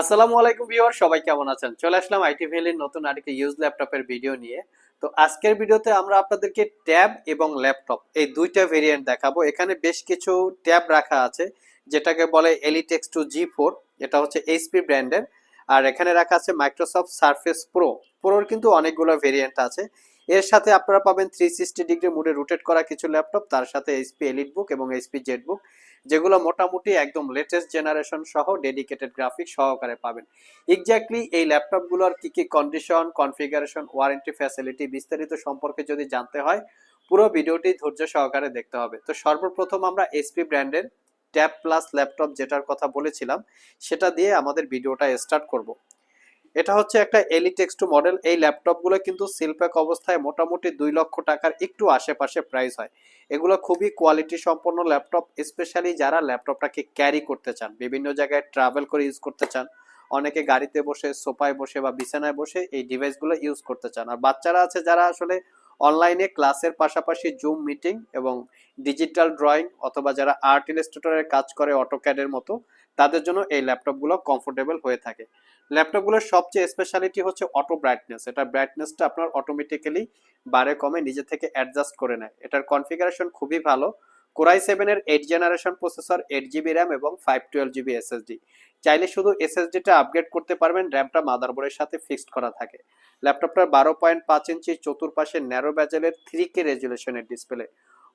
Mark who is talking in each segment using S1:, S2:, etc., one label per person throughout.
S1: আসসালামু আলাইকুম ভিউয়ার, সবাই কেমন আছেন? চলে আসলাম আইটি ভ্যালির নতুন আরেকটি ইউজ ল্যাপটপের ভিডিও নিয়ে। তো আজকের ভিডিওতে আমরা আপনাদেরকে ট্যাব এবং ল্যাপটপ এই দুইটা ভেরিয়েন্ট দেখাবো। এখানে বেশ কিছু ট্যাব রাখা আছে, যেটাকে বলে এলিটেক্স টু জি ফোর এটা হচ্ছে এইচপি ব্র্যান্ডের আর এখানে রাখা আছে মাইক্রোসফট সার্ফেস প্রো প্রোর কিন্তু অনেকগুলো ভেরিয়েন্ট আছে। এর সাথে আপনারা পাবেন থ্রি সিক্সটি ডিগ্রি মুডে রোটেট করা কিছু ল্যাপটপ তার সাথে এইচপি এলিট বুক এবং এইচপি জেড বুক যেগুলো মোটামুটি একদম লেটেস্ট জেনারেশন সহ ডেডিকেটেড গ্রাফিক সহকারে পাবেন। এক্স্যাক্টলি এই ল্যাপটপগুলোর কি কি কন্ডিশন কনফিগারেশন ওয়ারেন্টি ফ্যাসিলিটি বিস্তারিত সম্পর্কে যদি জানতে হয়, পুরো ভিডিওটি ধৈর্য সহকারে দেখতে হবে। তো সর্বপ্রথম আমরা এসপি ব্র্যান্ডের ট্যাব প্লাস ল্যাপটপ যেটার কথা বলেছিলাম, সেটা দিয়ে আমাদের ভিডিওটা স্টার্ট করব। এটা হচ্ছে একটা এলিটেক্স টু মডেল এই ল্যাপটপগুলো কিন্তু সিলপ্যাক অবস্থায় মোটামুটি দুই লক্ষ টাকার একটু আশেপাশে প্রাইস হয়। এগুলো খুবই কোয়ালিটি সম্পন্ন ল্যাপটপ স্পেশালি যারা ল্যাপটপটাকে ক্যারি করতে চান, বিভিন্ন জায়গায় ট্রাভেল করে ইউজ করতে চান। অনেকে গাড়িতে বসে, সোফায় বসে বা বিছানায় বসে এই ডিভাইসগুলো ইউজ করতে চান। আর বাচ্চারা আছে যারা আসলে অনলাইনে ক্লাসের পাশাপাশি জুম মিটিং এবং ডিজিটাল ড্রয়িং অথবা যারা আর্ট ইলাস্ট্রেটরের কাজ করে অটোক্যাডের মতো, তাদের জন্য এই ল্যাপটপগুলো কমফোর্টেবল হয়ে থাকে। ল্যাপটপগুলোর সবচেয়ে স্পেশালিটি হচ্ছে অটো ব্রাইটনেস এটা ব্রাইটনেসটা আপনার অটোমেটিক্যালি বারে কমে নিজে থেকে অ্যাডজাস্ট করে নেয়। এটার কনফিগারেশন খুবই ভালো। কোরাই সেভেনের eight generation processor eight GB RAM এবং ফাইভ টুয়েলভ জিবি এসএসডি চাইলে শুধু এসএসডিটা আপগ্রেড করতে পারবেন র্যামটা মাদারবোর্ডের সাথে ফিক্সড করা থাকে। ল্যাপটপটার বারো পয়েন্ট পাঁচ ইঞ্চি চতুর্পাশে ন্যারো ব্যাজেলের থ্রি কে রেজুলেশনের ডিসপ্লে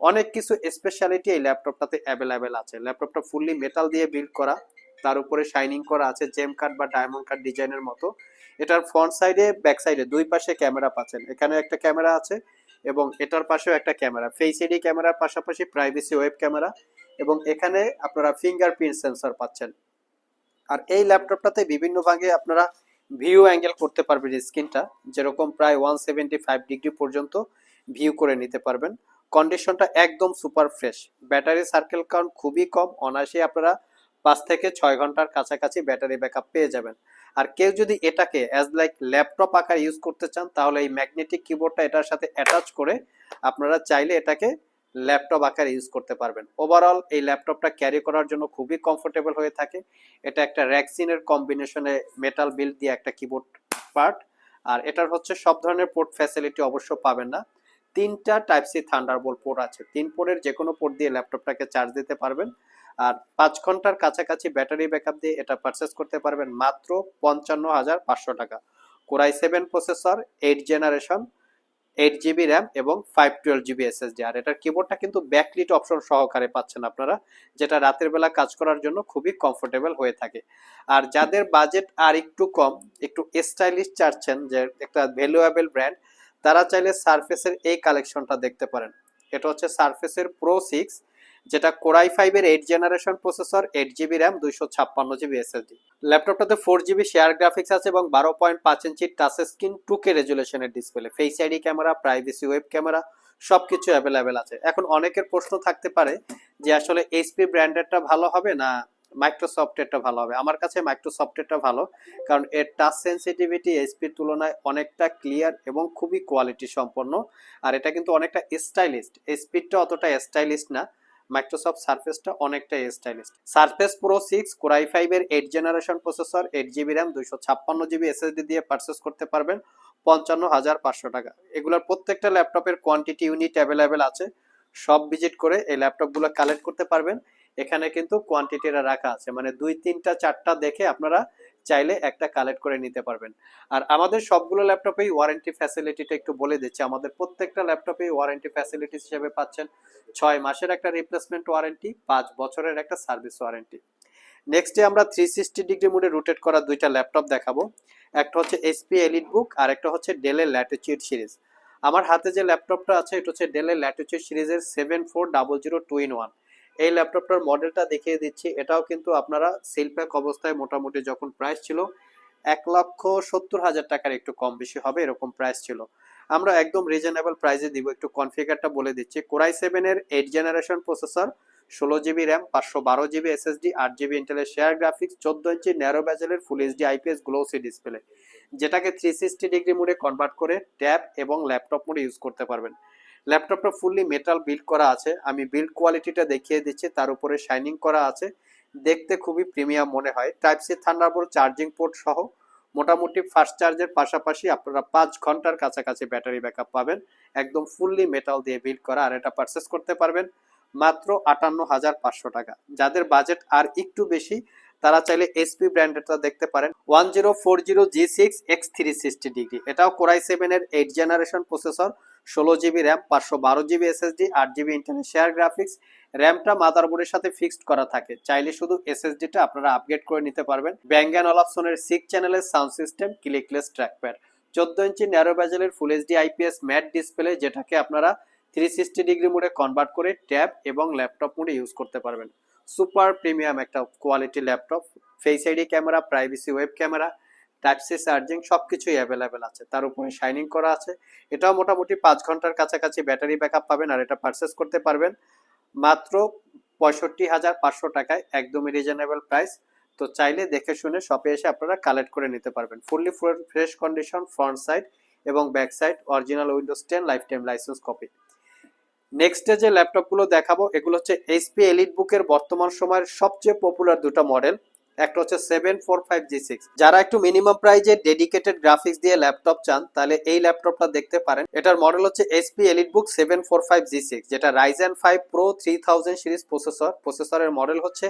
S1: অনেক কিছু স্পেশালিটি এই ল্যাপটপটাতে অ্যাভেলেবেল আছে। ল্যাপটপটা ফুললি মেটাল দিয়ে বিল্ড করা, তার উপরে শাইনিং করা আছে জেম কাট বা ডায়মন্ড কাট ডিজাইনের মতো। এটার ফ্রন্ট সাইডে ব্যাক সাইডে দুই পাশে ক্যামেরা পাচ্ছেন। এখানে একটা ক্যামেরা আছে এবং এটার পাশেও একটা ক্যামেরা ফেস আইডি ক্যামেরার পাশাপাশি প্রাইভেসি ওয়েব ক্যামেরা এবং এখানে আপনারা ফিঙ্গারপ্রিন্ট সেন্সর পাচ্ছেন। আর এই ল্যাপটপটাতে বিভিন্ন ভাগে আপনারা ভিউ অ্যাঙ্গেল করতে পারবেন স্ক্রিনটা, যেরকম প্রায় ওয়ান সেভেন্টি ফাইভ ডিগ্রি পর্যন্ত ভিউ করে নিতে পারবেন। কন্ডিশনটা একদম super fresh battery cycle count খুবই কম। অনায়াসে আপনারা পাঁচ থেকে ছয় ঘণ্টার কাছাকাছি ব্যাটারি ব্যাকআপ পেয়ে যাবেন। আর কেউ যদি এটাকে অ্যাজ লাইক ল্যাপটপ আকার ইউজ করতে চান, তাহলে এই ম্যাগনেটিক কিবোর্ডটা এটার সাথে অ্যাটাচ করে আপনারা চাইলে এটাকে ল্যাপটপ আকারে ইউজ করতে পারবেন। ওভারঅল এই ল্যাপটপটা ক্যারি করার জন্য খুবই কমফোর্টেবল হয়ে থাকে। এটা একটা র্যাক্সিনের কম্বিনেশনে মেটাল বিল্ড দিয়ে একটা কিবোর্ড পার্ট আর এটার হচ্ছে সব ধরনের পোর্ট ফ্যাসিলিটি অবশ্য পাবেন না। তিনটা টাইপ সি থান্ডারবোল্ট পোর্ট আছে। তিন পোর্টের যে কোনো পোর্ট দিয়ে ল্যাপটপটাকে চার্জ দিতে পারবেন। আর পাঁচ ঘণ্টার কাছাকাছি ব্যাটারি ব্যাকআপ দিয়ে এটা পারচেস করতে পারবেন মাত্র পঞ্চান্ন হাজার পাঁচশো টাকা। Core i seven processor eight generation eight GB RAM এবং ফাইভ টুয়েলভ জিবি এসএসডি আর এটার কিবোর্ডটা কিন্তু ব্যাকলিট অপশন সহকারে পাচ্ছেন আপনারা, যেটা রাতের বেলা কাজ করার জন্য খুবই কমফোর্টেবল হয়ে থাকে। আর যাদের বাজেট আর একটু কম, একটু স্টাইলিশ চাচ্ছেন যে একটা ভ্যালুয়েবল ব্র্যান্ড তারা চাইলে সারফেসের এই কালেকশনটা দেখতে পারেন। এটা হচ্ছে সারফেসের প্রো সিক্স যেটা কোরাই ফাইভের eight generation processor eight GB RAM দুইশো ছাপ্পান্ন জিবি এসএসডি ল্যাপটপটাতে ফোর জিবি শেয়ার গ্রাফিক্স আছে এবং বারো পয়েন্ট পাঁচ inch touch screen two K রেজুলেশনের display face ID camera privacy web camera সবকিছু অ্যাভেলেবেল আছে। এখন অনেকের প্রশ্ন থাকতে পারে যে আসলে এইচপি ব্র্যান্ডেডটা ভালো হবে না মাইক্রোসফটেরটা ভালো হবে? আমার কাছে মাইক্রোসফটেরটা ভালো, কারণ এর টাচ সেন্সিটিভিটি এইচপির তুলনায় অনেকটা ক্লিয়ার এবং খুবই কোয়ালিটি সম্পন্ন। আর এটা কিন্তু অনেকটা স্টাইলিস্ট স্পিডটা অতটা স্টাইলিশ না। মাইক্রোসফট সার্ফেসটা অনেকটাই stylish surface pro six core i ফাইভের eight generation processor eight GB RAM দুইশো ছাপ্পান্ন জিবি এসএসডি দিয়ে পারচেস করতে পারবেন, পঞ্চান্ন হাজার পাঁচশো টাকা। এগুলোর প্রত্যেকটা ল্যাপটপের কোয়ান্টিটি ইউনিট অ্যাভেলেবেল আছে। সব ভিজিট করে এই ল্যাপটপগুলো কালেক্ট করতে পারবেন। এখানে কিন্তু কোয়ান্টিটিটা রাখা আছে। মানে দুই, তিনটা, চারটা দেখে আপনারা চাইলে একটা কালেক্ট করে নিতে পারবেন। আর আমাদের সবগুলো ল্যাপটপেই ওয়ারেন্টি ফ্যাসিলিটিটা একটু বলে দিচ্ছি। আমাদের প্রত্যেকটা ল্যাপটপেই ওয়ারেন্টি ফ্যাসিলিটি হিসেবে পাচ্ছেন ছয় মাসের একটা রিপ্লেসমেন্ট ওয়ারেন্টি পাঁচ বছরের একটা সার্ভিস ওয়ারেন্টি নেক্সটে আমরা থ্রি সিক্সটি ডিগ্রি মোডে রোটেট করা দুইটা ল্যাপটপ দেখাবো। একটা হচ্ছে এসপি এলিট বুক আর একটা হচ্ছে ডেলের ল্যাটিচিউড সিরিজ আমার হাতে যে ল্যাপটপটা আছে, এটা হচ্ছে ডেলের ল্যাটিচিউড সিরিজের seven four double zero two in one এই ল্যাপটপটার মডেলটা দেখিয়ে দিচ্ছি। এটাও কিন্তু আপনারা সিলপ্যাক অবস্থায় মোটামুটি যখন প্রাইস ছিল, এক লক্ষ সত্তর হাজার টাকার একটু কম বেশি হবে এরকম প্রাইস ছিল। আমরা একদম রিজনেবল প্রাইসে দিব। একটু কনফিগারটা বলে দিচ্ছি। কোরাই সেভেনের এইট জেনারেশন প্রসেসর ষোলো জিবি র্যাম পাঁচশো বারো জিবি এসএসডি আট জিবি ইন্টেলের শেয়ার গ্রাফিক্স চোদ্দ ইঞ্চি narrow ব্যাজেলের full HD IPS glossy display যেটাকে থ্রি সিক্সটি ডিগ্রি মোডে কনভার্ট করে ট্যাব এবং ল্যাপটপ মোডে ইউজ করতে পারবেন। ল্যাপটপটা ফুললি মেটাল বিল্ড করা আছে। আমি বিল্ড কোয়ালিটিটা দেখিয়ে দিচ্ছি, তার উপরে শাইনিং করা আছে। দেখতে খুবই প্রিমিয়াম মনে হয়। Type C thunderbolt charging port সহ মোটামুটি ফাস্ট চার্জের পাশাপাশি আপনারা পাঁচ ঘণ্টার কাছাকাছি ব্যাটারি ব্যাকআপ পাবেন। একদম ফুললি মেটাল দিয়ে বিল্ড করা, আর এটা পারচেস করতে পারবেন মাত্র আটান্ন হাজার পাঁচশো টাকা। যাদের বাজেট আর একটু বেশি, তারা চাইলে এসপি ব্র্যান্ডেরটা দেখতে পারেন। One zero four zero G six X three sixty degree এটাও কোরাই সেভেনের এইট জেনারেশন প্রসেসর ষোলো জিবি র্যাম পাঁচশো বারো জিবি এসএসডি আট জিবি ইন্টারনেট শেয়ার গ্রাফিক্স র্যামটা মাদারবোর্ডের সাথে ফিক্সড করা থাকে। চাইলে শুধু এসএসডিটা আপনারা আপগ্রেড করে নিতে পারবেন। ব্যাঙ্গান অলাপসনের সিক্স চ্যানেলের সাউন্ড সিস্টেম ক্লিকলেস ট্র্যাকপ্যাড চোদ্দ ইঞ্চি narrow ব্যাজেলের full HD IPS matte display যেটাকে আপনারা থ্রি সিক্সটি ডিগ্রি মোডে কনভার্ট করে ট্যাব এবং ল্যাপটপ মোডে ইউজ করতে পারবেন। সুপার প্রিমিয়াম একটা quality laptop face ID camera privacy web camera type C charging সব কিছুই অ্যাভেলেবেল আছে। তার উপরে শাইনিং করা আছে। এটাও মোটামুটি পাঁচ ঘণ্টার কাছাকাছি ব্যাটারি ব্যাকআপ পাবেন আর এটা পারচেস করতে পারবেন। মাত্র পঁয়ষট্টি হাজার পাঁচশো টাকায় একদমই রিজনেবল প্রাইস তো চাইলে দেখে শুনে শপে এসে আপনারা কালেক্ট করে নিতে পারবেন। Fully fresh condition front side এবং back side original Windows ten lifetime licence copy নেক্সটে যে ল্যাপটপগুলো দেখাবো, এগুলো হচ্ছে এইচপি এলিট বুকের বর্তমান সময়ের সবচেয়ে পপুলার দুটো মডেল একটা হচ্ছে seven four five G six যারা একটু মিনিমাম প্রাইজে ডেডিকেটেড গ্রাফিক্স দিয়ে ল্যাপটপ চান, তাহলে এই ল্যাপটপটা দেখতে পারেন। এটার মডেল হচ্ছে HP EliteBook seven four five G six যেটা Ryzen five pro three thousand series processor প্রসেসরের মডেল হচ্ছে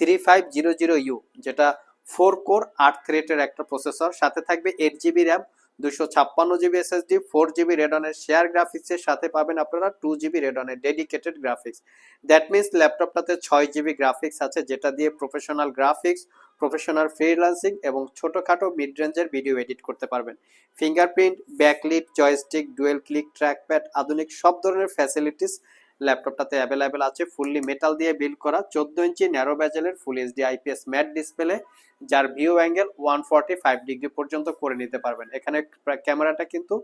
S1: three five zero zero U যেটা ফোর কোর আট থ্রেটের একটা প্রসেসর সাথে থাকবে এইট জিবি র্যাম দুশো ছাপ্পান্ন জিবি এসএসডি ফোর জিবি রেডনের শেয়ার গ্রাফিক্সের সাথে পাবেন আপনারা টু জিবি রেডনের ডেডিকেটেড গ্রাফিক্স দ্যাট মিনস ল্যাপটপটাতে ছয় জিবি গ্রাফিক্স আছে, যেটা দিয়ে প্রফেশনাল গ্রাফিক্স প্রফেশনাল ফ্রিলান্সিং এবং ছোটোখাটো মিড রেঞ্জের ভিডিও এডিট করতে পারবেন। Fingerprint backlit joystick dual click trackpad আধুনিক সব ধরনের ফ্যাসিলিটিস ল্যাপটপটাতে অ্যাভেলেবেল আছে ফুললি মেটাল দিয়ে বিল্ড করা, চোদ্দ ইঞ্চি narrow ব্যাজেলের full H HD IPS matte display যার view angle one forty five degree পর্যন্ত করে নিতে পারবেন। এখানে ক্যামেরাটা কিন্তু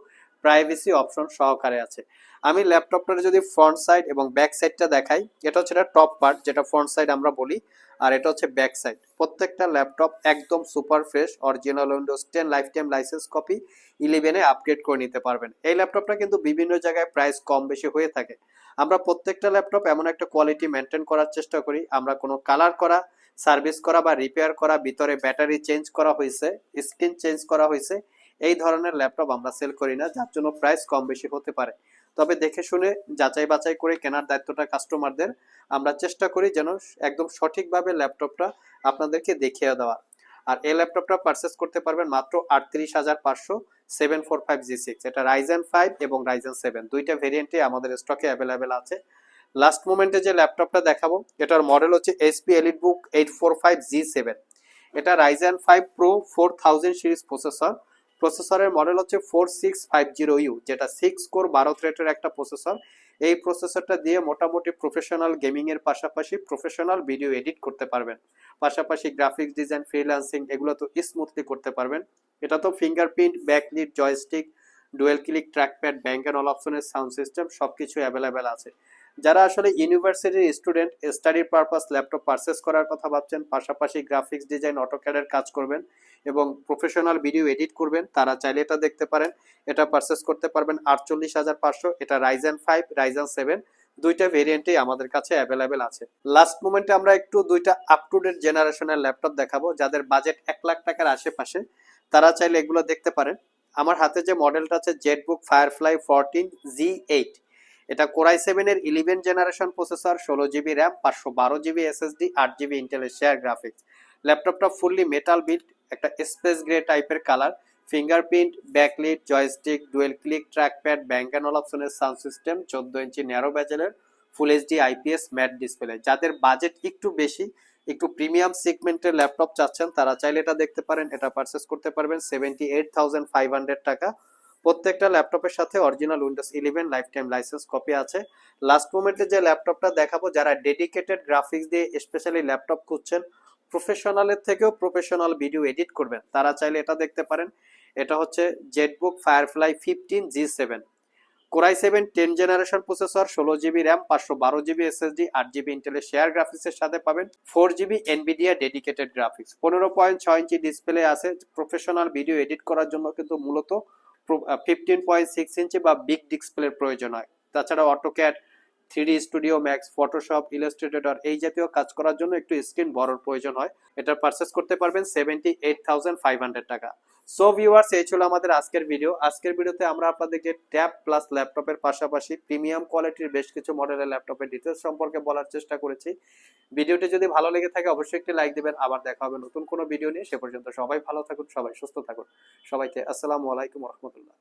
S1: প্রাইভেসি অপশন সহকারে আছে। আমি ল্যাপটপটার যদি ফ্রন্ট সাইড এবং ব্যাক সাইডটা দেখাই, এটা হচ্ছে এটা টপ পার্ট যেটা ফ্রন্ট সাইড আমরা বলি, আর এটা হচ্ছে ব্যাক সাইড প্রত্যেকটা ল্যাপটপ একদম super fresh original Windows ten lifetime licence copy ইলেভেনে আপগ্রেড করে নিতে পারবেন। এই ল্যাপটপটা কিন্তু বিভিন্ন জায়গায় প্রাইস কম বেশি হয়ে থাকে। আমরা প্রত্যেকটা ল্যাপটপ এমন একটা কোয়ালিটি মেনটেন করার চেষ্টা করি। আমরা কোনো কালার করা সার্ভিস করা বা রিপেয়ার করা, ভিতরে ব্যাটারি চেঞ্জ করা হয়েছে স্ক্রিন চেঞ্জ করা হয়েছে এই ধরনের ল্যাপটপ আমরা সেল করি না, যার জন্য প্রাইস কম বেশি হতে পারে। তবে দেখে শুনে, যাচাই বাছাই করে কেনার দায়িত্বটা কাস্টমারদের আমরা চেষ্টা করি যেন একদম সঠিকভাবে ল্যাপটপটা আপনাদেরকে দেখিয়ে দেওয়ার। আর এই ল্যাপটপটা পারচেস করতে পারবেন মাত্র আটত্রিশ হাজার পাঁচশো seven four five G six এটা রাইজেন ফাইভ এবং রাইজেন সেভেন দুইটা ভেরিয়েন্টে আমাদের স্টকে অ্যাভেলেবেল আছে। লাস্ট মোমেন্টে যে ল্যাপটপটা দেখাবো, এটার মডেল হচ্ছে HP EliteBook eight four five G seven এটা Ryzen five pro four thousand series processor প্রসেসরের মডেল হচ্ছে four six five zero U যেটা সিক্স কোর বারো থ্রেটের একটা প্রসেসর। এই প্রসেসরটা দিয়ে মোটামুটি প্রফেশনাল গেমিং এর পাশাপাশি প্রফেশনাল ভিডিও এডিট করতে পারবেন। পাশাপাশি গ্রাফিক্স ডিজাইন ফ্রিল্যান্সিং এগুলো তো স্মুথলি করতে পারবেন। এটা তো fingerprint backlit joystick dual click trackpad Bang and all অপশনের সাউন্ড সিস্টেম সব কিছু অ্যাভেলেবেল আছে। যারা আসলে ইউনিভার্সিটির student study purpose laptop purchase করার কথা ভাবছেন, পাশাপাশি গ্রাফিক্স ডিজাইন অটোক্যাডের কাজ করবেন এবং প্রফেশনাল ভিডিও এডিট করবেন, তারা চাইলে এটা দেখতে পারেন। এটা পারচেস করতে পারবেন আটচল্লিশ হাজার পাঁচশো, এটা রাইজেন ফাইভ রাইজেন সেভেন দুইটা ভেরিয়েন্টই আমাদের কাছে অ্যাভেলেবেল আছে। লাস্ট মোমেন্টে আমরা একটু দুইটা আপ টু ডেট জেনারেশনের ল্যাপটপ দেখাবো, যাদের বাজেট এক লাখ টাকার আশেপাশে, তারা চাইলে এগুলো দেখতে পারেন। আমার হাতে যে মডেলটা আছে ZBook Firefly fourteen G eight এটা কোরাই সেভেনের ইলেভেন জেনারেশন প্রসেসর ষোলো জিবি র্যাম পাঁচশো বারো জিবি এসএসডি আট জিবি ইন্টেলের শেয়ার গ্রাফিক্স ল্যাপটপটা ফুললি মেটাল বিল্ড একটা স্পেস গ্রে টাইপের colour fingerprint backlit joystick dual click trackpad Bang and অপশনের সাউন্ড সিস্টেম চোদ্দ ইঞ্চি narrow ব্যাজেলের full HD IPS matte display যাদের বাজেট একটু বেশি, একটু প্রিমিয়াম সেগমেন্টের ল্যাপটপ চাচ্ছেন, তারা চাইলে এটা দেখতে পারেন, এটা পারচেস করতে পারবেন। Seventy eight thousand five hundred টাকা। প্রত্যেকটা ল্যাপটপের সাথে original Windows eleven lifetime licence copy আছে লাস্ট মোমেন্টে যে ল্যাপটপটা দেখাবো, যারা ডেডিকেটেড গ্রাফিক্স দিয়ে স্পেশালি ল্যাপটপ খুঁজছেন প্রফেশনালের থেকেও প্রফেশনাল ভিডিও এডিট করবেন। তারা চাইলে এটা দেখতে পারেন। এটা হচ্ছে Jetbook firefly fifteen G seven core i seven ten generation processor ষোলো জিবি র্যাম পাঁচশো বারো জিবি এসএসডি আট জিবি ইন্টেলের শেয়ার গ্রাফিক্সের সাথে পাবেন। Four GB Nvidia dedicated graphics পনেরো পয়েন্ট ছয় ইঞ্চি ডিসপ্লে আছে। প্রফেশনাল ভিডিও এডিট করার জন্য কিন্তু মূলত ফিফটিন পয়েন্ট সিক্স ইঞ্চি বা বিগ ডিসপ্লের প্রয়োজন হয়। তাছাড়া AutoCAD three studio max Photoshop Illustrator এই জাতীয় কাজ করার জন্য একটু স্ক্রিন বড়র প্রয়োজন হয়। এটা পারচেস করতে পারবেন seventy eight thousand five hundred টাকা। সো ভিউয়ার্স এই ছিল আমাদের আজকের ভিডিও আজকের ভিডিওতে আমরা আপনাদেরকে ট্যাব প্লাস ল্যাপটপের পাশাপাশি প্রিমিয়াম কোয়ালিটির বেশ কিছু মডেলের ল্যাপটপের ডিটেলস সম্পর্কে বলার চেষ্টা করেছি। ভিডিওটি যদি ভালো লেগে থাকে, অবশ্যই একটি লাইক দেবেন। আবার দেখা হবে নতুন কোনো ভিডিও নিয়ে। সে পর্যন্ত সবাই ভালো থাকুন, সবাই সুস্থ থাকুন। সবাইকে আসসালামু আলাইকুম রহমতুল্লাহ।